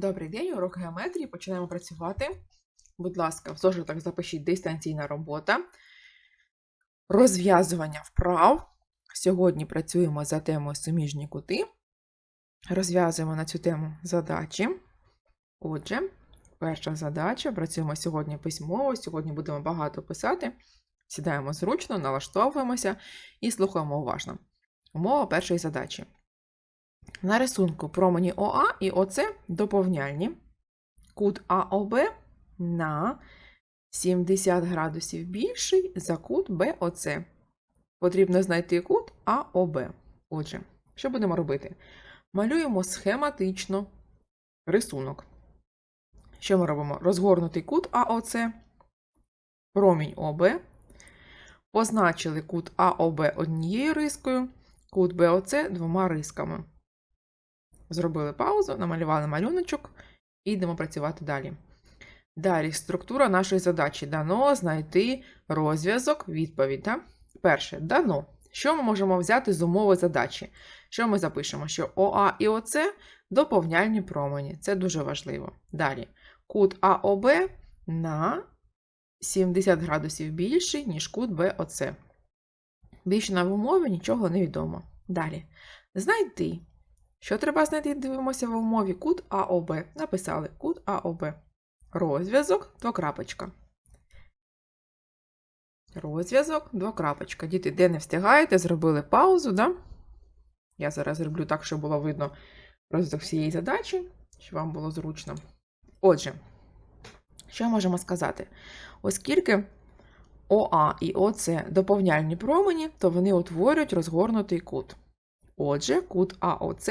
Добрий день, урок геометрії. Починаємо працювати. Будь ласка, в зошитах запишіть дистанційна робота. Розв'язування вправ. Сьогодні працюємо за темою суміжні кути. Розв'язуємо на цю тему задачі. Отже, перша задача. Працюємо сьогодні письмово. Сьогодні будемо багато писати. Сідаємо зручно, налаштовуємося і слухаємо уважно. Умова першої задачі. На рисунку промені ОА і ОЦ доповняльні. Кут АОБ на 70 градусів більший за кут БОЦ. Потрібно знайти кут АОБ. Отже, що будемо робити? Малюємо схематично рисунок. Що ми робимо? Розгорнутий кут АОЦ, промінь ОБ. Позначили кут АОБ однією рискою, кут БОЦ двома рисками. Зробили паузу, намалювали малюночок і йдемо працювати далі. Далі структура нашої задачі дано знайти розв'язок, відповідь. Так? Перше, дано. Що ми можемо взяти з умови задачі? Що ми запишемо? Що ОА і ОЦ доповняльні промені. Це дуже важливо. Далі. Кут АОБ на 70 градусів більший, ніж кут БОЦ. Більше на в умові нічого не відомо. Далі. Знайти. Що треба знайти? Дивимося в умові кут АОБ. Написали кут АОБ. Розв'язок, двокрапочка. Розв'язок, двокрапочка. Діти, де не встигаєте, зробили паузу, да? Я зараз зроблю так, щоб було видно розв'язок всієї задачі, щоб вам було зручно. Отже, що можемо сказати? Оскільки ОА і ОЦ доповняльні промені, то вони утворюють розгорнутий кут. Отже, кут АОЦ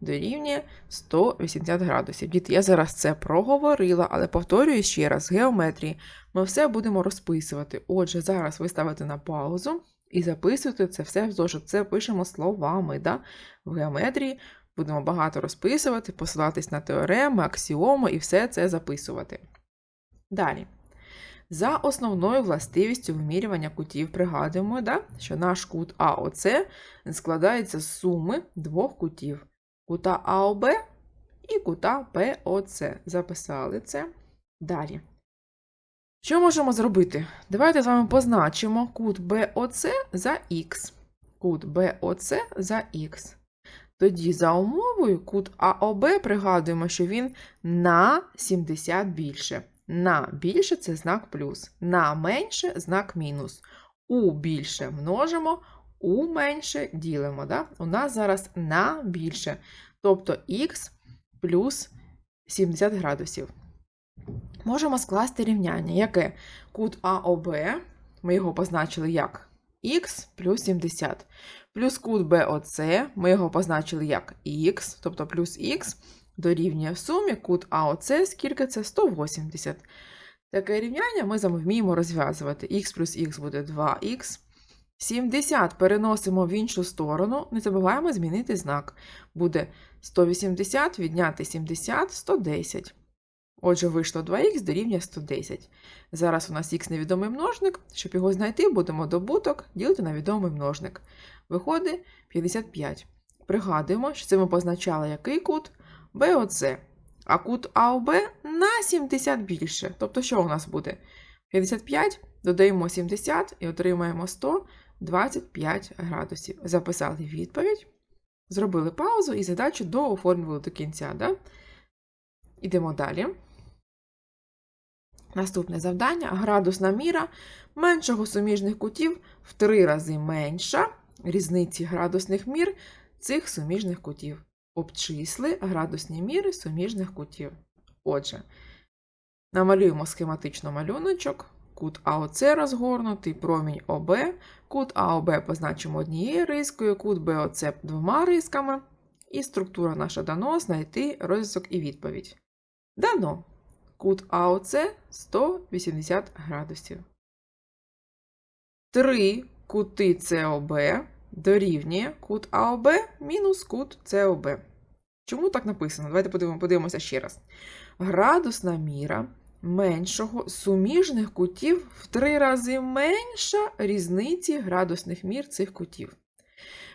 дорівнює 180 градусів. Діти, я зараз це проговорила, але повторюю ще раз, з геометрії ми все будемо розписувати. Отже, зараз ви ставите на паузу і записуєте це все в зошит. Це пишемо словами. Да? В геометрії будемо багато розписувати, посилатись на теореми, аксіоми і все це записувати. Далі. За основною властивістю вимірювання кутів пригадуємо, да, що наш кут АОЦ складається з суми двох кутів кута АОБ і кута ПОЦ. Записали це. Далі. Що можемо зробити? Давайте з вами позначимо кут БОЦ за Х. Кут БОЦ за Х. Тоді за умовою кут АОБ пригадуємо, що він на 70 більше. На більше це знак плюс, на менше знак мінус. У більше множимо, у менше ділимо. Да? У нас зараз на більше. Тобто х плюс 70 градусів. Можемо скласти рівняння, яке кут АОБ, ми його позначили як х плюс 70. Плюс кут БОЦ, ми його позначили як х, тобто плюс х дорівнює в сумі кут АОЦ, скільки це 180. Таке рівняння ми вміємо розв'язувати. х плюс х буде 2х. 70 переносимо в іншу сторону, не забуваємо змінити знак. Буде 180 відняти 70 110. Отже, вийшло 2х дорівнює 110. Зараз у нас х невідомий множник. Щоб його знайти, будемо добуток ділити на відомий множник. Виходить 55. Пригадуємо, що це ми позначали який кут БОЦ. А кут АОБ на 70 більше. Тобто, що у нас буде? 55, додаємо 70 і отримаємо 125 градусів. Записали відповідь, зробили паузу і задачу дооформлювали до кінця. Да? Ідемо далі. Наступне завдання: градусна міра меншого суміжних кутів в три рази менша різниці градусних мір цих суміжних кутів. Обчисли градусні міри суміжних кутів. Отже, намалюємо схематично малюночок, кут АОЦ розгорнутий, промінь ОБ, кут АОБ позначимо однією рискою, кут БОЦ двома рисками. І структура наша дано знайти розв'язок і відповідь. Дано. Кут АОЦ 180 градусів. Три кути СОБ дорівнює кут АОБ мінус кут СОБ. Чому так написано? Давайте подивимо, подивимося ще раз. Градусна міра меншого суміжних кутів в три рази менша різниці градусних мір цих кутів.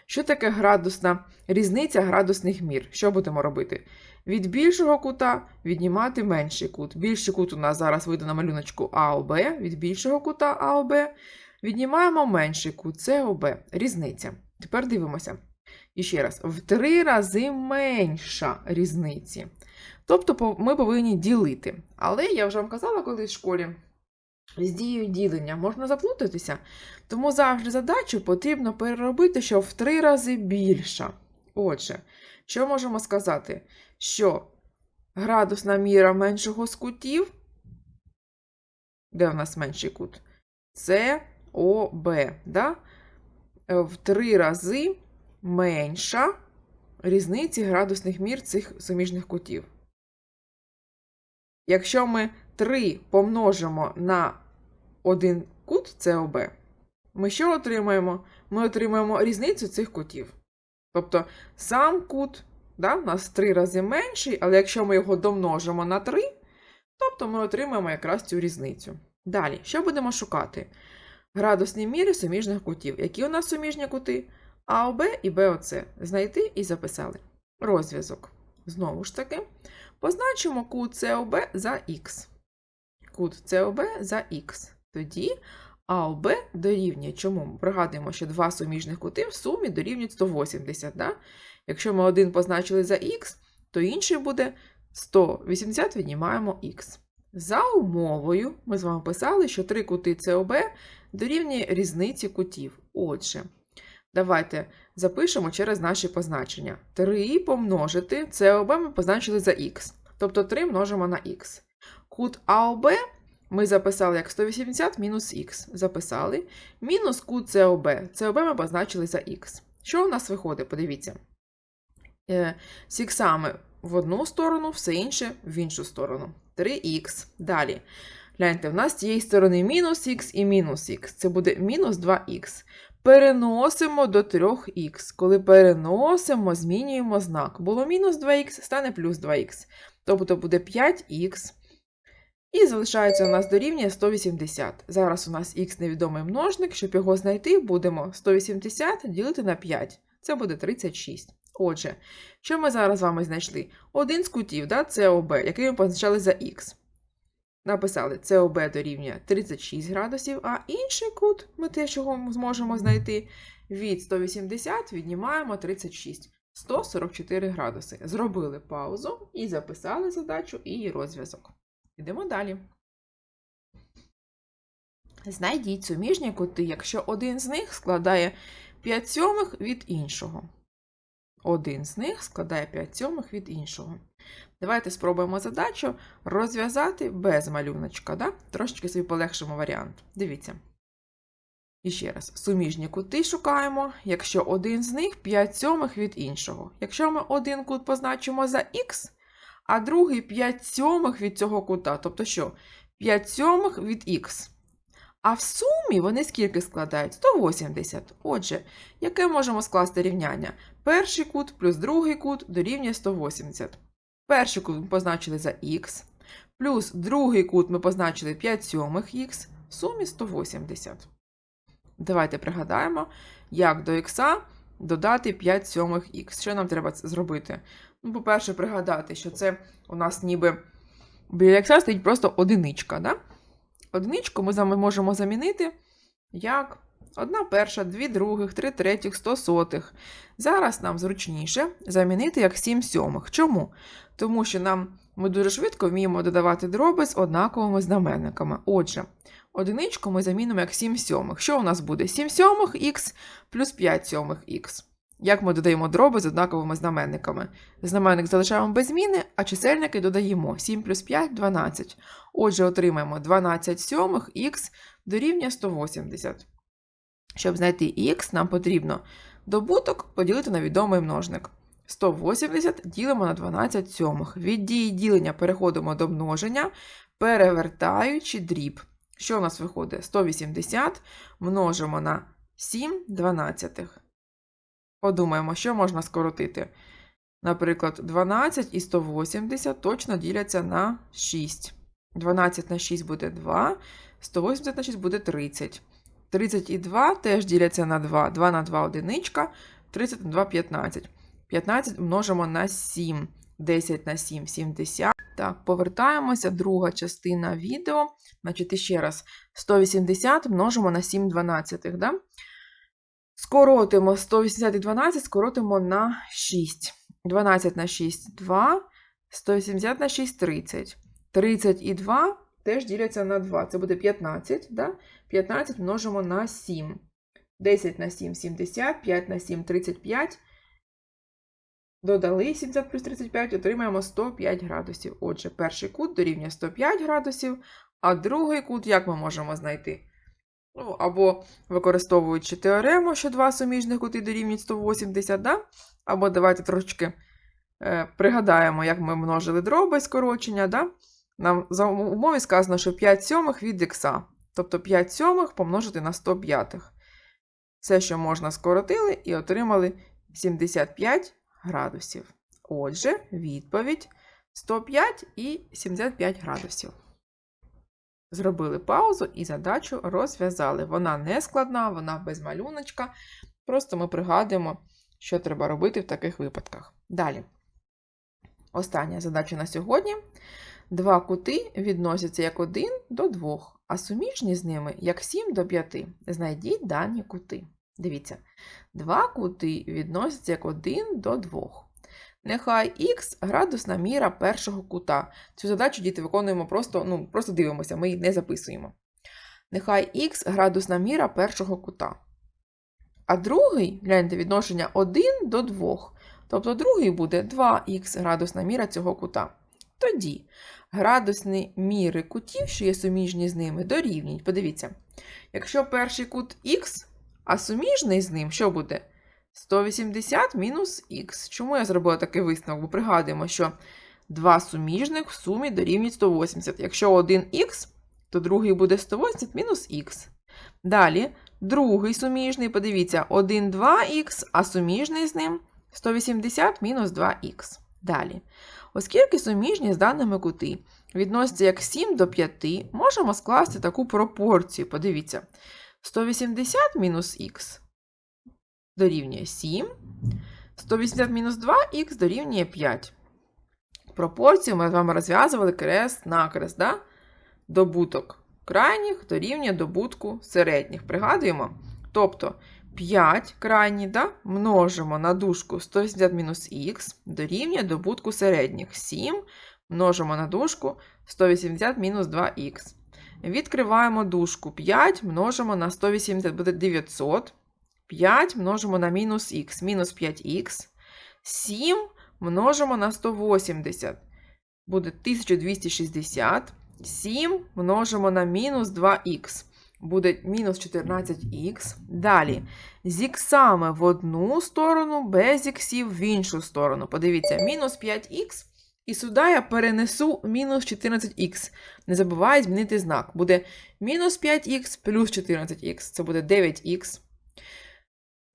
Що таке градусна різниця градусних мір? Що будемо робити? Від більшого кута віднімати менший кут. Більший кут у нас зараз вийде на малюночку АОБ. Від більшого кута АОБ віднімаємо менший кут СОБ. Різниця. Тепер дивимося. І ще раз, в три рази менша різниці. Тобто ми повинні ділити. Але я вже вам казала колись в школі, з дією ділення можна заплутатися, тому завжди задачу потрібно переробити, що в три рази більша. Отже, що можемо сказати? Що градусна міра меншого з кутів, де в нас менший кут? Це ОБ. Да? Е, В три рази менша різниці градусних мір цих суміжних кутів. Якщо ми 3 помножимо на один кут СОБ, ми що отримаємо? Ми отримаємо різницю цих кутів. Тобто сам кут да, у нас в 3 рази менший, але якщо ми його домножимо на 3, тобто ми отримаємо якраз цю різницю. Далі, що будемо шукати? Градусні міри суміжних кутів. Які у нас суміжні кути? АОБ і БОЦ. Знайти і записали. Розв'язок. Знову ж таки, позначимо кут СОБ за х. Кут СОБ за х. Тоді АОБ дорівнює. Чому? Ми Пригадуємо, що два суміжних кути в сумі дорівнюють 180. Да? Якщо ми один позначили за х, то інший буде 180 віднімаємо х. За умовою, ми з вами писали, що три кути СОБ дорівнює різниці кутів. Отже, давайте запишемо через наші позначення. 3 помножити СОБ ми позначили за х. Тобто 3 множимо на х. Кут АОБ ми записали як 180 мінус х. Записали. Мінус кут СОБ. СОБ ми позначили за х. Що у нас виходить? Подивіться. Е, З іксами в одну сторону, все інше в іншу сторону. 3х. Далі. Гляньте, в нас з цієї сторони мінус х і мінус х. Це буде мінус 2х. Переносимо до 3х. Коли переносимо, змінюємо знак. Було мінус 2х, стане плюс 2х. Тобто буде 5х. І залишається у нас дорівнює 180. Зараз у нас х невідомий множник. Щоб його знайти, будемо 180 ділити на 5. Це буде 36. Отже, що ми зараз з вами знайшли? Один з кутів, да, СОБ, який ми позначали за х. Написали СОБ дорівнює 36 градусів, а інший кут, ми теж його зможемо знайти, від 180 віднімаємо 36. 144 градуси. Зробили паузу і записали задачу і її розв'язок. Йдемо далі. Знайдіть суміжні кути, якщо один з них складає 5 сьомих від іншого. Один з них складає 5 сьомих від іншого. Давайте спробуємо задачу розв'язати без малюночка. Да? Трошечки собі полегшимо варіант. Дивіться. І ще раз, суміжні кути шукаємо, якщо один з них 5 сьомих від іншого. Якщо ми один кут позначимо за х, а другий 5 сьомих від цього кута, тобто що? 5 сьомих від х. А в сумі вони скільки складають? 180. Отже, яке можемо скласти рівняння? Перший кут плюс другий кут дорівнює 180. Перший кут ми позначили за х, плюс другий кут ми позначили 5 сьомих х, в сумі 180. Давайте пригадаємо, як до х додати 5 сьомих х. Що нам треба зробити? Ну, по-перше, пригадати, що це у нас ніби біля х стоїть просто одиничка. Да? Одиничку ми можемо замінити як одна перша, дві других, три третіх, сто сотих. Зараз нам зручніше замінити як 7 сьомих. Чому? Тому що нам ми дуже швидко вміємо додавати дроби з однаковими знаменниками. Отже, одиничку ми замінимо як 7 сьомих. Що у нас буде? 7 сьомих х плюс 5 сьомих х. Як ми додаємо дроби з однаковими знаменниками? Знаменник залишаємо без зміни, а чисельники додаємо 7 плюс 5 12. Отже, отримаємо 12 сьомих х дорівнює 180. Щоб знайти х, нам потрібно добуток поділити на відомий множник. 180 ділимо на 12 сьомих. Від дії ділення переходимо до множення, перевертаючи дріб. Що у нас виходить? 180 множимо на 7 дванадцятих. Подумаємо, що можна скоротити. Наприклад, 12 і 180 точно діляться на 6. 12 на 6 буде 2, 180 на 6 буде 30. 30 і 2 теж діляться на 2. 2 на 2 одиничка, 30 на 2 15. 15 множимо на 7. 10 на 7 70. Так, повертаємося. Друга частина відео. Значить, іще раз, 180 множимо на 7 дванадцятих. Да? Скоротимо 180 і 12, скоротимо на 6. 12 на 6 2. 180 на 6 30. 30 і 2 теж діляться на 2. Це буде 15. Да? 15 множимо на 7. 10 на 7 70, 5 на 7 35. Додали 70 плюс 35, отримаємо 105 градусів. Отже, перший кут дорівнює 105 градусів, а другий кут як ми можемо знайти? Ну, або використовуючи теорему, що два суміжних кути дорівнюють 180, да? або давайте трошки е, пригадаємо, як ми множили дроби скорочення. Да? Нам за умові сказано, що 5 сьомих від х. Тобто 5 сьомих помножити на 105. Все, що можна, скоротили і отримали 75 градусів. Отже, відповідь 105 і 75 градусів. Зробили паузу і задачу розв'язали. Вона не складна, вона без малюночка. Просто ми пригадуємо, що треба робити в таких випадках. Далі. Остання задача на сьогодні. Два кути відносяться як 1 до 2, а суміжні з ними як 7 до 5. Знайдіть дані кути. Дивіться, два кути відносяться як 1 до 2. Нехай х градусна міра першого кута. Цю задачу діти виконуємо просто, ну, просто дивимося, ми її не записуємо. Нехай х градусна міра першого кута. А другий, гляньте, відношення 1 до 2. Тобто другий буде 2х градусна міра цього кута. Тоді градусні міри кутів, що є суміжні з ними, дорівнюють. Подивіться, якщо перший кут х, а суміжний з ним, що буде? 180 мінус х. Чому я зробила такий висновок? Бо пригадуємо, що два суміжних в сумі дорівнюють 180. Якщо один х, то другий буде 180 мінус х. Далі, другий суміжний, подивіться, 1 2х, а суміжний з ним 180 мінус 2х. Далі. Оскільки суміжні з даними кути відносяться як 7 до 5, можемо скласти таку пропорцію. Подивіться, 180 мінус х дорівнює 7, 180 мінус 2х дорівнює 5. Пропорцію ми з вами розв'язували крест-накрест. Да? Добуток крайніх дорівнює добутку середніх. Пригадуємо? Тобто 5 крайні да, множимо на дужку 180 мінус х дорівнює добутку середніх. 7 множимо на дужку 180 мінус 2х. Відкриваємо дужку 5 множимо на 180 буде 900. 5 множимо на мінус х, мінус 5х. 7 множимо на 180. Буде 1260. 7 множимо на мінус 2х. Буде мінус 14х. Далі. З іксами в одну сторону, без іксів в іншу сторону. Подивіться, мінус 5х. І сюди я перенесу мінус 14х. Не забувай змінити знак. Буде мінус 5х плюс 14х. Це буде 9х.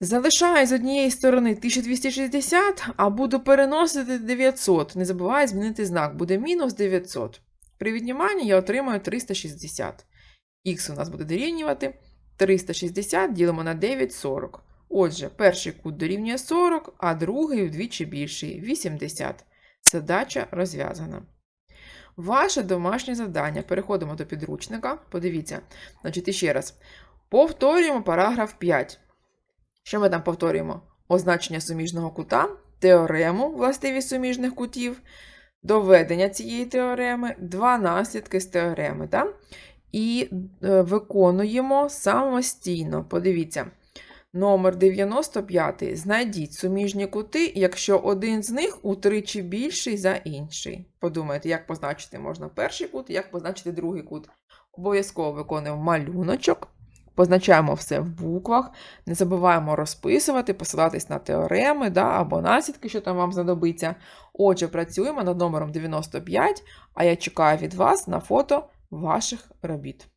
Залишаю з однієї сторони 1260, а буду переносити 900. Не забувай змінити знак. Буде мінус 900. При відніманні я отримаю 360. Х у нас буде дорівнювати 360 ділимо на 9 40. Отже, перший кут дорівнює 40, а другий вдвічі більший 80. Задача розв'язана. Ваше домашнє завдання. Переходимо до підручника. Подивіться. Значить, ще раз. Повторюємо параграф 5. Що ми там повторюємо? Означення суміжного кута, теорему властивість суміжних кутів, доведення цієї теореми, два наслідки з теореми. Так? І е, виконуємо самостійно. Подивіться. Номер 95. Знайдіть суміжні кути, якщо один з них утричі більший за інший. Подумайте, як позначити можна перший кут, як позначити другий кут. Обов'язково виконуємо малюночок. Позначаємо все в буквах, не забуваємо розписувати, посилатись на теореми да, або наслідки, що там вам знадобиться. Отже, працюємо над номером 95, а я чекаю від вас на фото ваших робіт.